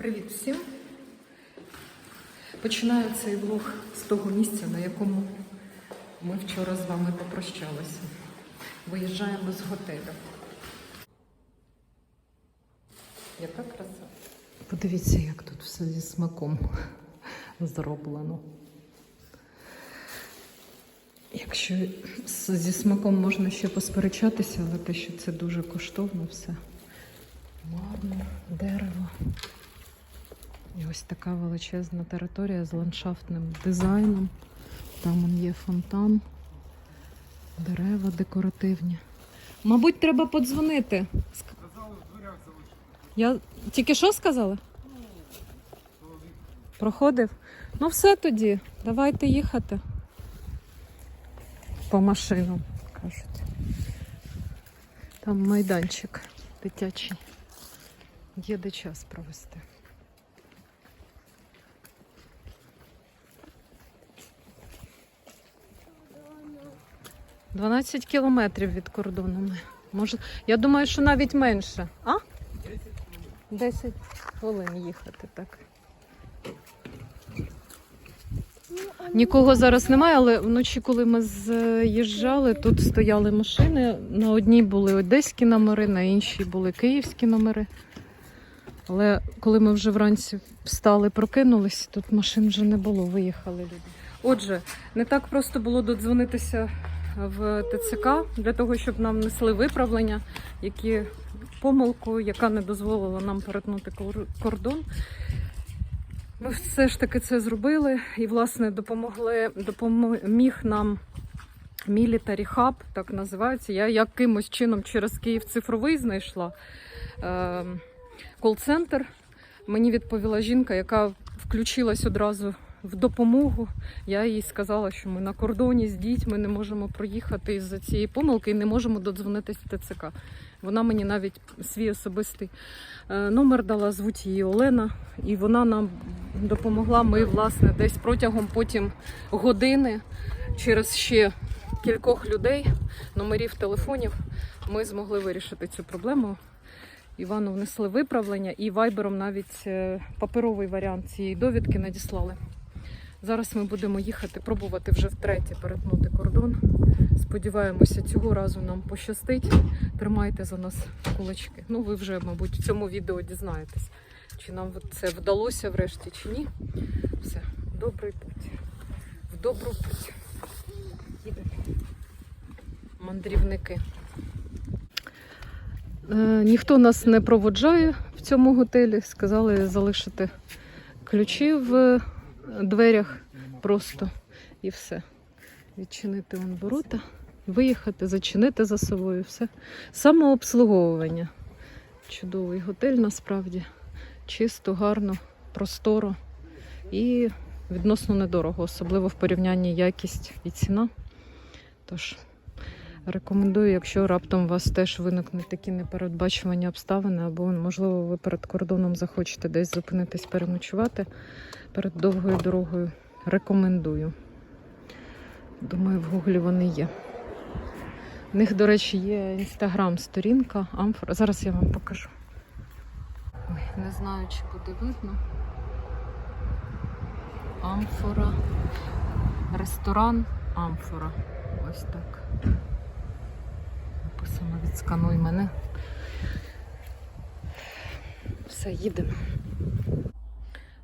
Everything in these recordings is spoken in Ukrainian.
Привіт всім! Починаю цей влог з того місця, на якому ми вчора з вами попрощалися. Виїжджаємо з готелю. Яка краса? Подивіться, як тут все зі смаком зроблено. Якщо зі смаком можна ще посперечатися, але те, що це дуже коштовно все. Мармур, дерево. І ось така величезна територія з ландшафтним дизайном. Там є фонтан, дерева декоративні. Мабуть, треба подзвонити. Я тільки що сказала? Проходив? Ну все тоді. Давайте їхати. По машинам, кажуть. Там майданчик дитячий. Є де час провести. Дванадцять кілометрів від кордону. Може, я думаю, що навіть менше. А? 10 хвилин їхати, так. Нікого зараз немає, але вночі, коли ми з'їжджали, тут стояли машини. На одній були одеські номери, на іншій були київські номери. Але коли ми вже вранці встали, прокинулись, тут машин вже не було, виїхали люди. Отже, не так просто було додзвонитися в ТЦК для того, щоб нам несли виправлення, які помилку, яка не дозволила нам перетнути кордон. Ми все ж таки це зробили і, власне, допомогли, допоміг нам Military Hub, так називається. Я якимось чином через Київ цифровий знайшла е, кол-центр. Мені відповіла жінка, яка включилась одразу в допомогу. Я їй сказала, що ми на кордоні з дітьми не можемо проїхати із-за цієї помилки і не можемо додзвонитись в ТЦК. Вона мені навіть свій особистий е, номер дала, звуть її Олена, і вона нам допомогла. Ми, власне, десь протягом потім години через ще кількох людей, номерів телефонів, ми змогли вирішити цю проблему. Івану внесли виправлення і вайбером навіть е, паперовий варіант цієї довідки надіслали. Зараз ми будемо їхати, пробувати вже втретє перетнути кордон. Сподіваємося, цього разу нам пощастить. Тримайте за нас кулачки. Ну, ви вже, мабуть, в цьому відео дізнаєтесь, чи нам це вдалося врешті, чи ні. Все, добрий путь. В добру путь. Їдемо. Мандрівники. Е, ніхто нас не проводжає в цьому готелі. Сказали залишити ключі в дверях просто і все. Відчинити вон ворота, виїхати, зачинити за собою все. Самообслуговування. Чудовий готель насправді. Чисто, гарно, просторо і відносно недорого, особливо в порівнянні якість і ціна. Тож рекомендую, якщо раптом у вас теж виникнуть такі непередбачувані обставини, або, можливо, ви перед кордоном захочете десь зупинитись, переночувати перед довгою дорогою. Рекомендую. Думаю, в гуглі вони є. У них, до речі, є інстаграм-сторінка Амфора. Зараз я вам покажу. Ой, не знаю, чи буде видно. Амфора. Ресторан Амфора. Ось так. Написано відскануй мене. Все, їдемо.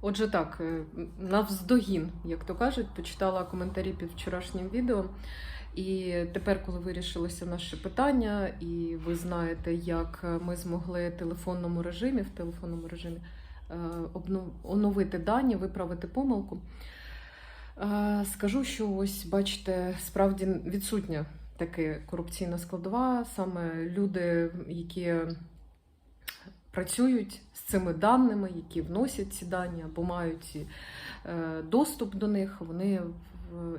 Отже, так, е, навздогін, як то кажуть, почитала коментарі під вчорашнім відео. І тепер, коли вирішилося наше питання, і ви знаєте, як ми змогли в телефонному режимі, в телефонному режимі е, оновити дані, виправити помилку. Е, Скажу, що ось бачите, справді відсутня така корупційна складова. Саме люди, які працюють з цими даними, які вносять ці дані або мають е, доступ до них, вони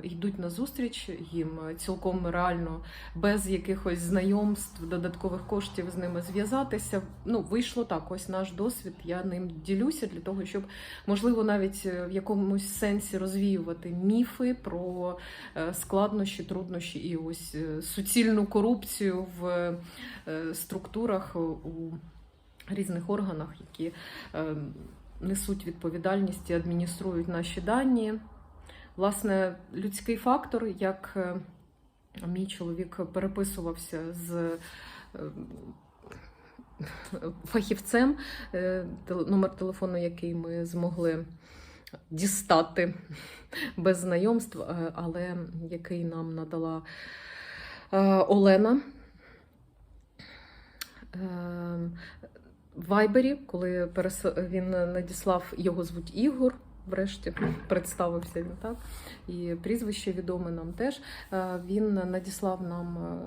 йдуть на зустріч, їм цілком реально без якихось знайомств, додаткових коштів з ними зв'язатися. Ну, вийшло так. Ось наш досвід. Я ним ділюся для того, щоб можливо навіть е, в якомусь сенсі розвіювати міфи про е, складнощі, труднощі і ось е, суцільну корупцію в е, структурах у різних органах, які е, несуть відповідальність і адмініструють наші дані. Власне, людський фактор, як е, мій чоловік переписувався з е, фахівцем, е, номер телефону, який ми змогли дістати без знайомств, але який нам надала Олена. В Вайбері, коли він надіслав, його звуть Ігор, врешті представився він так. І прізвище відоме нам теж. Е, Він надіслав нам е,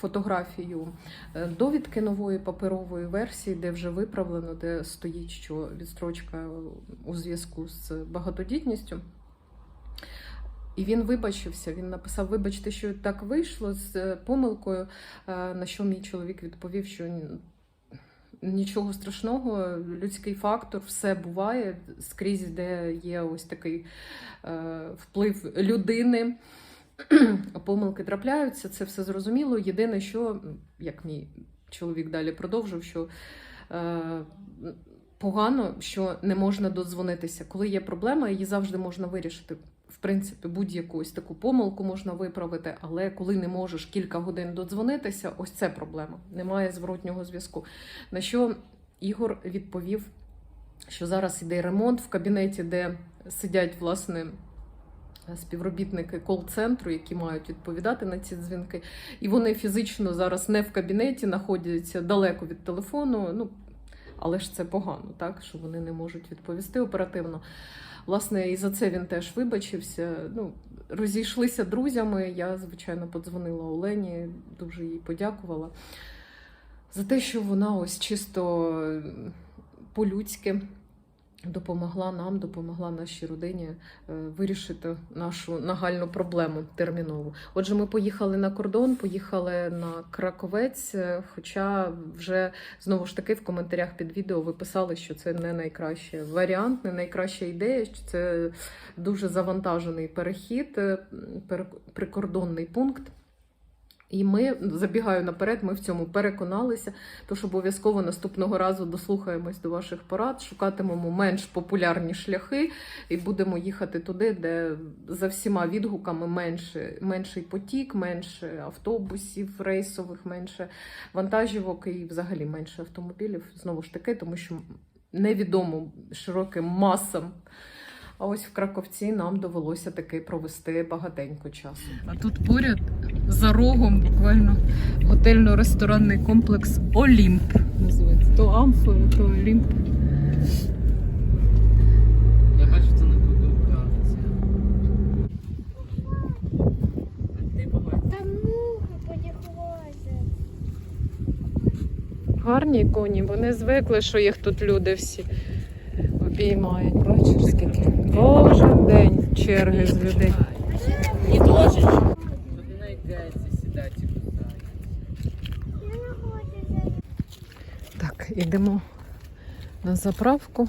фотографію е, довідки нової паперової версії, де вже виправлено, де стоїть, що відстрочка у зв'язку з багатодітністю. І він вибачився. Він написав: Вибачте, що так вийшло з помилкою. На що мій чоловік відповів, що нічого страшного, людський фактор, все буває скрізь, де є ось такий е, вплив людини. Помилки трапляються, це все зрозуміло. Єдине, що, як мій чоловік далі продовжив, що е, погано, що не можна додзвонитися. Коли є проблема, її завжди можна вирішити. В принципі, будь-яку ось таку помилку можна виправити, але коли не можеш кілька годин додзвонитися, ось це проблема. Немає зворотнього зв'язку. На що Ігор відповів, що зараз іде ремонт в кабінеті, де сидять власне. Співробітники кол-центру, які мають відповідати на ці дзвінки, і вони фізично зараз не в кабінеті, знаходяться далеко від телефону. Ну але ж це погано, так що вони не можуть відповісти оперативно. Власне, і за це він теж вибачився. Ну, розійшлися друзями. Я, звичайно, подзвонила Олені, дуже їй подякувала за те, що вона ось чисто по-людськи допомогла нам, допомогла нашій родині е, вирішити нашу нагальну проблему термінову. Отже, ми поїхали на кордон, поїхали на Краковець. е, Хоча вже знову ж таки в коментарях під відео ви писали, що це не найкращий варіант, не найкраща ідея, що це дуже завантажений перехід, е, прикордонний пункт. І ми забігаю наперед, ми в цьому переконалися. Тож обов'язково наступного разу дослухаємось до ваших порад, шукатимемо менш популярні шляхи і будемо їхати туди, де за всіма відгуками менше, менший потік, менше автобусів рейсових, менше вантажівок і взагалі менше автомобілів. Знову ж таки, тому що невідомо широким масам. А ось в Краковці нам довелося таки провести багатенько часу. А тут поряд за рогом буквально готельно-ресторанний комплекс Олімп називається. То Амфора, то Олімп. Я бачу це на Google карті. А ти? Там муха потяглася. Гарні коні, вони звикли, що їх тут люди всі обіймають. Бачиш, скільки кожен день черги з людей. І хочу. Так, ідемо на заправку,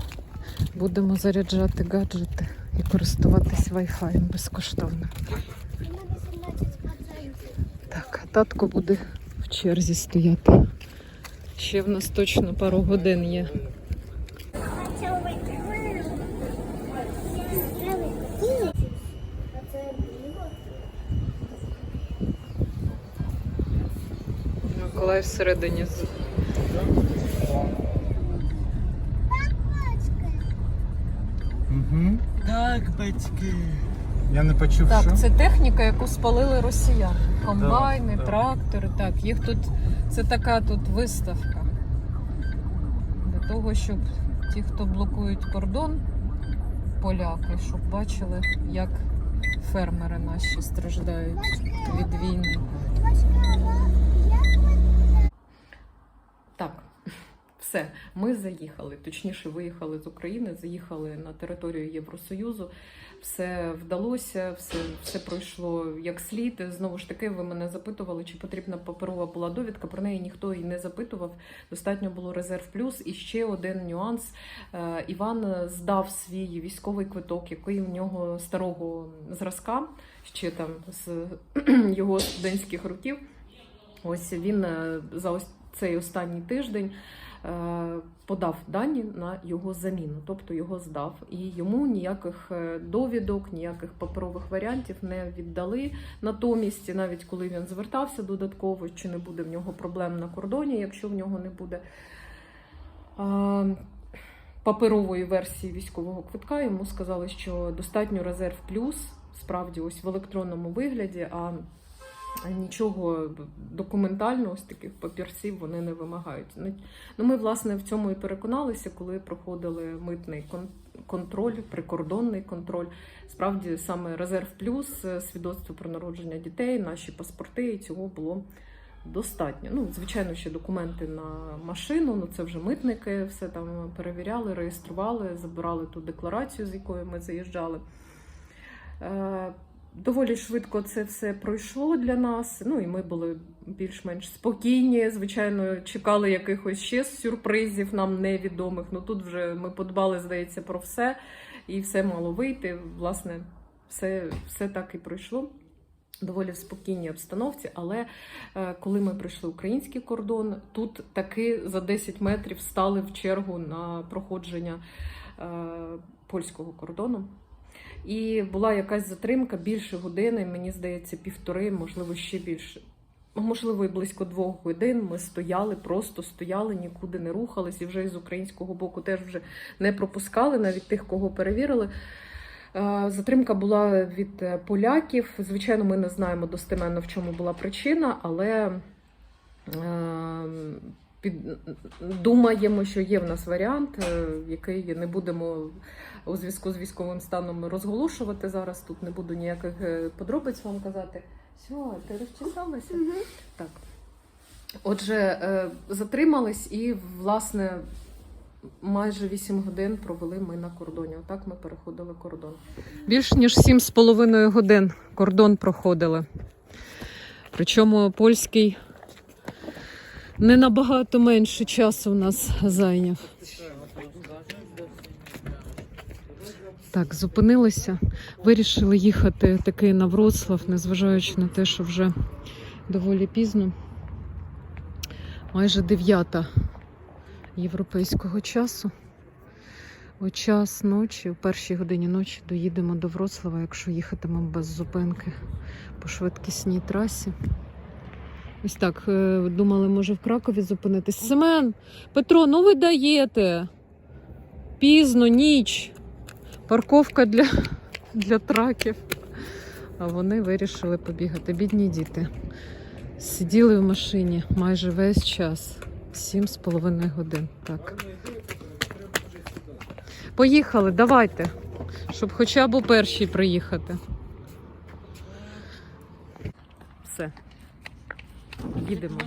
будемо заряджати гаджети і користуватись Wi-Fi безкоштовно. У мене 17 Так, а татко буде в черзі стояти. Ще в нас точно пару годин є. Миколай всередині. Угу. Так, батьки. Я не почув, що. Це техніка, яку спалили росіяни. Комбайни, Да, трактори. Так, їх тут це така тут виставка. Для того, щоб ті, хто блокують кордон, поляки, щоб бачили, як фермери наші страждають від війни. Так, все, ми заїхали. Точніше, виїхали з України, заїхали на територію Євросоюзу. Все вдалося, все, все пройшло як слід. Знову ж таки, ви мене запитували, чи потрібна паперова була довідка. Про неї ніхто і не запитував. Достатньо було резерв плюс. І ще один нюанс. Е, Іван здав свій військовий квиток, який у нього старого зразка, ще там з його студентських років. Ось він е, за ось цей останній тиждень подав дані на його заміну, тобто його здав, і йому ніяких е, довідок, ніяких паперових варіантів не віддали. Натомість, навіть коли він звертався додатково, чи не буде в нього проблем на кордоні, якщо в нього не буде. е, Паперової версії військового квитка йому сказали, що достатньо резерв плюс, справді ось в електронному вигляді, а нічого документального з таких папірців вони не вимагають. Ну, Ну, ми, власне, в цьому і переконалися, коли проходили митний контроль, прикордонний контроль. Справді саме резерв плюс, е, свідоцтво про народження дітей, наші паспорти, і цього було достатньо. Ну, звичайно, ще документи на машину. Ну це вже митники все там перевіряли, реєстрували, забирали ту декларацію, з якою ми заїжджали. Доволі швидко це все пройшло для нас. Ну і ми були більш-менш спокійні. Звичайно, чекали якихось ще сюрпризів нам невідомих. Ну тут вже ми подбали, здається, про все, і все мало вийти. Власне, все, все так і пройшло. Доволі в спокійній обстановці, але е, коли ми пройшли український кордон, тут таки за 10 метрів стали в чергу на проходження е, польського кордону. І була якась затримка більше години, мені здається, півтори, можливо, ще більше. Можливо, і близько двох годин ми стояли, просто стояли, нікуди не рухались, і вже із українського боку теж вже не пропускали, навіть тих, кого перевірили. Е, Затримка була від е, поляків. Звичайно, ми не знаємо достеменно, в чому була причина, але е, під... думаємо, що є в нас варіант, е, який не будемо у зв'язку з військовим станом розголошувати зараз. Тут не буду ніяких е, подробиць вам казати. Все, ти розчесалася? Так. Отже, е, затримались і, власне, майже 8 годин провели ми на кордоні. Отак ми переходили кордон. Більш ніж 7,5 годин кордон проходили. Причому польський не набагато менше часу у нас зайняв. Так, зупинилися. Вирішили їхати таки на Вроцлав, незважаючи на те, що вже доволі пізно. Майже дев'ята європейського часу. О час ночі, о першій годині ночі доїдемо до Вроцлава, якщо їхатимемо без зупинки по швидкісній трасі. Ось так, е, думали, може в Кракові зупинитись. Семен, Петро, ну ви даєте. Пізно, ніч. Парковка для, для траків. А вони вирішили побігати. Бідні діти. Сиділи в машині майже весь час. Сім з половиною годин. Так. Поїхали, давайте. Щоб хоча б у першій приїхати. Все. Їдемо.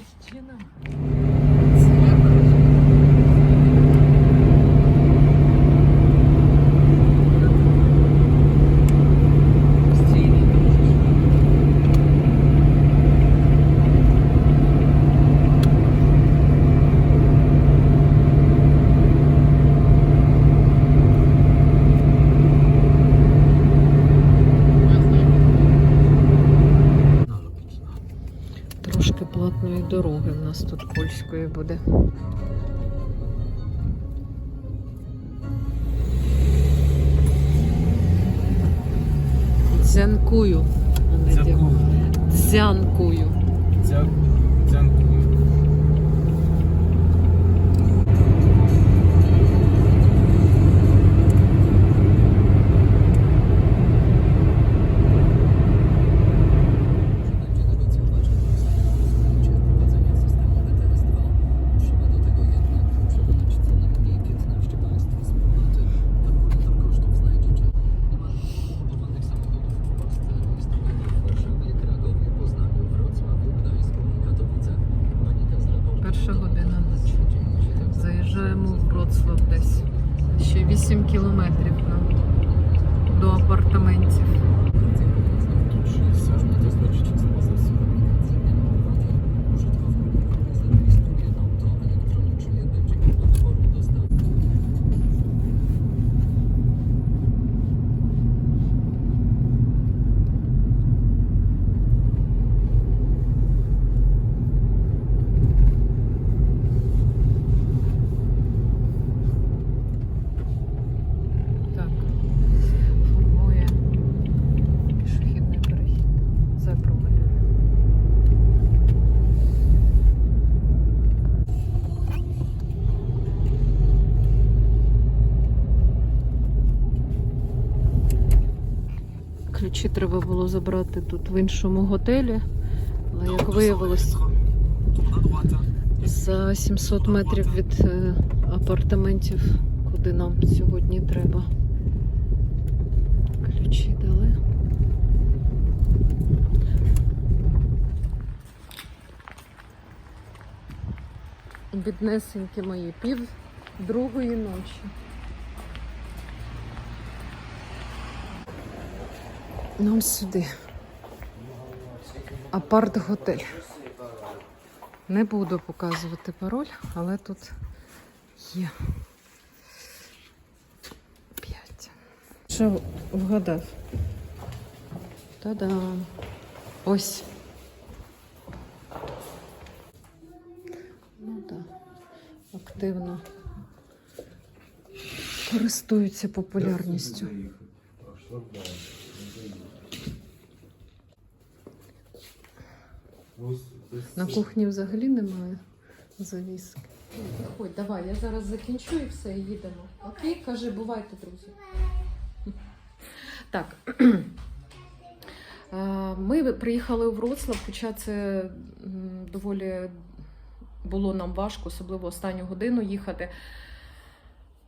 Нас тут польської буде. Дзянкую. Дзянкую. Дзянкую. Ключі треба було забрати тут в іншому готелі. Але як виявилось, за 700 метрів від е, апартаментів, куди нам сьогодні треба. Ключі дали. Біднесенькі мої пів другої ночі. Нам сюди. Апарт-готель. Не буду показувати пароль, але тут є. П'ять. Що вгадав? Та-дам! Ось. Ну так. Активно користуються популярністю. На кухні взагалі немає завіски. Приходь, давай, я зараз закінчу і все, і їдемо. Окей, кажи, бувайте, друзі. Так. Е, Ми приїхали у Вроцлав, хоча це доволі було нам важко, особливо останню годину їхати.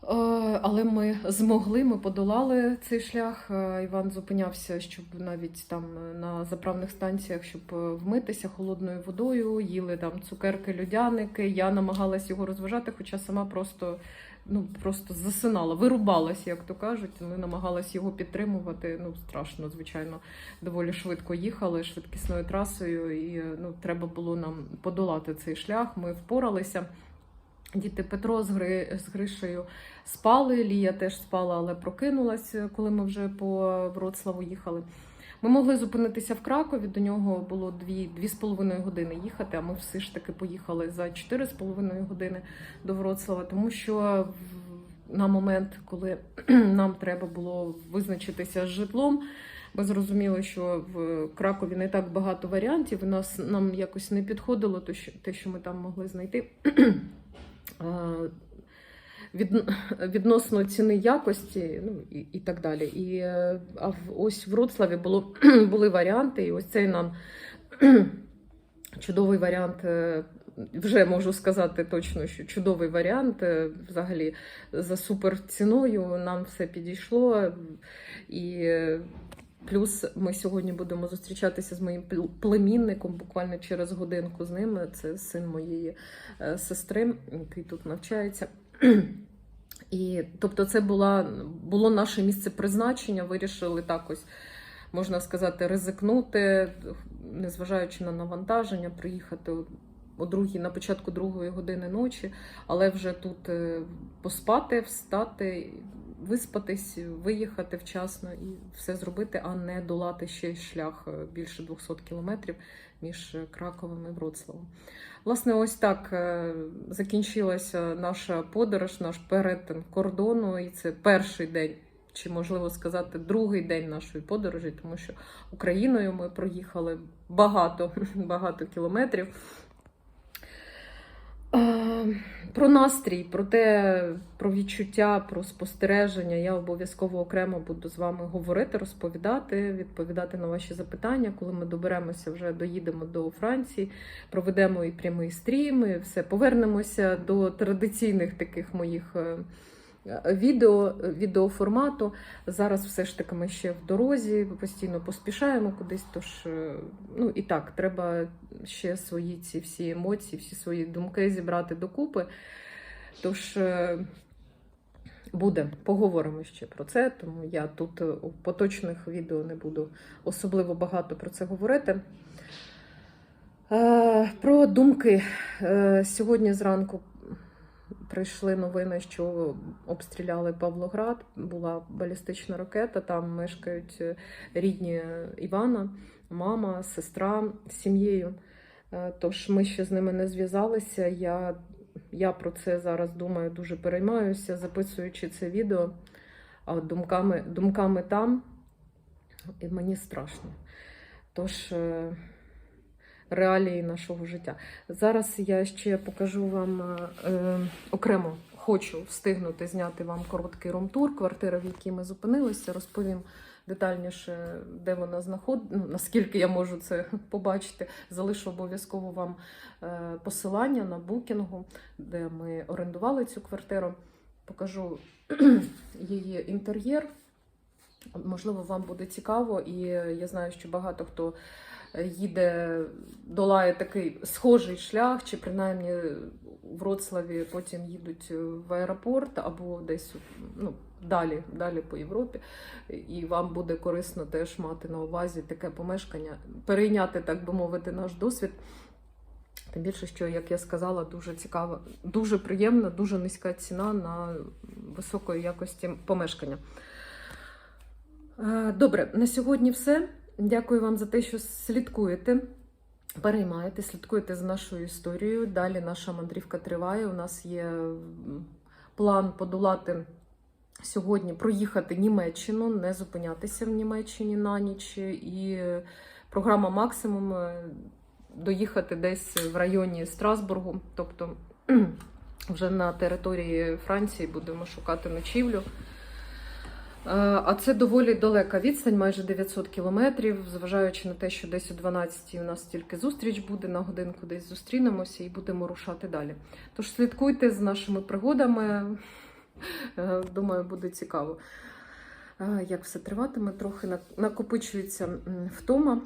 Е, Але ми змогли, ми подолали цей шлях. Е, Іван зупинявся, щоб навіть там е, на заправних станціях, щоб вмитися холодною водою, їли там цукерки, людяники. Я намагалась його розважати, хоча сама просто, ну, просто засинала, вирубалась, як то кажуть. Ми намагалась його підтримувати. Ну, страшно, звичайно, доволі швидко їхали швидкісною трасою, і ну, треба було нам подолати цей шлях. Ми впоралися. Діти Петро з, Гри, з Гришею спали, Лія теж спала, але прокинулась, коли ми вже по Вроцлаву їхали. Ми могли зупинитися в Кракові, до нього було дві, дві з половиною години їхати, а ми все ж таки поїхали за чотири з половиною години до Вроцлава, тому що на момент, коли нам треба було визначитися з житлом, ми зрозуміли, що в Кракові не так багато варіантів, і нас нам якось не підходило те, що ми там могли знайти. Від, відносно ціни якості, ну і, і так далі. І е, а в ось в Вроцлаві було, були варіанти, і ось цей нам чудовий варіант. е, Вже можу сказати точно, що чудовий варіант. е, Взагалі за супер ціною нам все підійшло. І плюс ми сьогодні будемо зустрічатися з моїм пл- племінником буквально через годинку з ним. Це син моєї сестри, який тут навчається. І тобто, це була, було наше місце призначення. Вирішили так ось, можна сказати, ризикнути, незважаючи на навантаження, приїхати о- другій, на початку другої години ночі, але вже тут е, поспати, встати, виспатись, виїхати вчасно і все зробити, а не долати ще шлях е, більше 200 кілометрів між е, Краковом і Вроцлавом. Власне, ось так е, закінчилася наша подорож, наш перетин кордону, і це перший день, чи можливо сказати, другий день нашої подорожі, тому що Україною ми проїхали багато, багато кілометрів. Про настрій, про те, про відчуття, про спостереження. Я обов'язково окремо буду з вами говорити, розповідати, відповідати на ваші запитання, коли ми доберемося, вже доїдемо до Франції, проведемо і прямий стрім, і все повернемося до традиційних таких моїх е, відео, відеоформату. Зараз все ж таки ми ще в дорозі, постійно поспішаємо кудись. Тож, е, ну і так, треба ще свої ці всі емоції, всі свої думки зібрати докупи. Тож е, буде, поговоримо ще про це, тому я тут е, у поточних відео не буду особливо багато про це говорити. Е, Про думки. Е, Сьогодні зранку прийшли новини, що обстріляли Павлоград. Була балістична ракета. Там мешкають е, рідні Івана, мама, сестра з сім'єю. Е, Тож ми ще з ними не зв'язалися. Я, я про це зараз думаю, дуже переймаюся, записуючи це відео. Думками, думками там, і мені страшно. Тож. Реалії нашого життя. Зараз я ще покажу вам е, е, окремо хочу встигнути зняти вам короткий румтур квартири, в якій ми зупинилися. Розповім, детальніше, де вона знаходить, ну, наскільки я можу це побачити, залишу обов'язково вам е, посилання на букінгу, де ми орендували цю квартиру. Покажу її інтер'єр. Можливо, вам буде цікаво, і я знаю, що багато хто їде, долає такий схожий шлях, чи принаймні в Вроцлаві потім їдуть в аеропорт або десь ну, далі, далі по Європі. І вам буде корисно теж мати на увазі таке помешкання, перейняти, так би мовити, наш досвід. Тим більше, що, як я сказала, дуже цікаво, дуже приємна, дуже низька ціна на високої якості помешкання. Е, Добре, на сьогодні все. Дякую вам за те, що слідкуєте, переймаєте, слідкуєте за нашою історією. Далі наша мандрівка триває. У нас є план подолати сьогодні, проїхати Німеччину, не зупинятися в Німеччині на ніч. І програма максимум доїхати десь в районі Страсбургу, тобто вже на території Франції будемо шукати ночівлю. Е, А це доволі далека відстань, майже 900 кілометрів, зважаючи на те, що десь о 12 у нас тільки зустріч буде на годинку, десь зустрінемося і будемо рушати далі. Тож слідкуйте з нашими пригодами. Е, Думаю, буде цікаво. Е, Як все триватиме, трохи накопичується втома.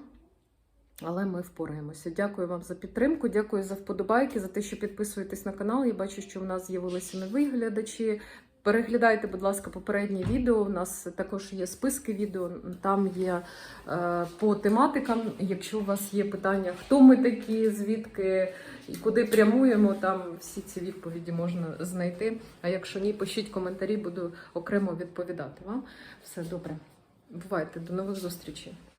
Але ми впораємося. Дякую вам за підтримку, дякую за вподобайки, за те, що підписуєтесь на канал. Я бачу, що в нас з'явилися нові глядачі. Переглядайте, будь ласка, попередні відео. У нас також є списки відео. Там є е, по тематикам. Якщо у вас є питання, хто ми такі, звідки і куди прямуємо, там всі ці відповіді можна знайти. А якщо ні, пишіть коментарі, буду окремо відповідати вам. Все добре. Бувайте, до нових зустрічей.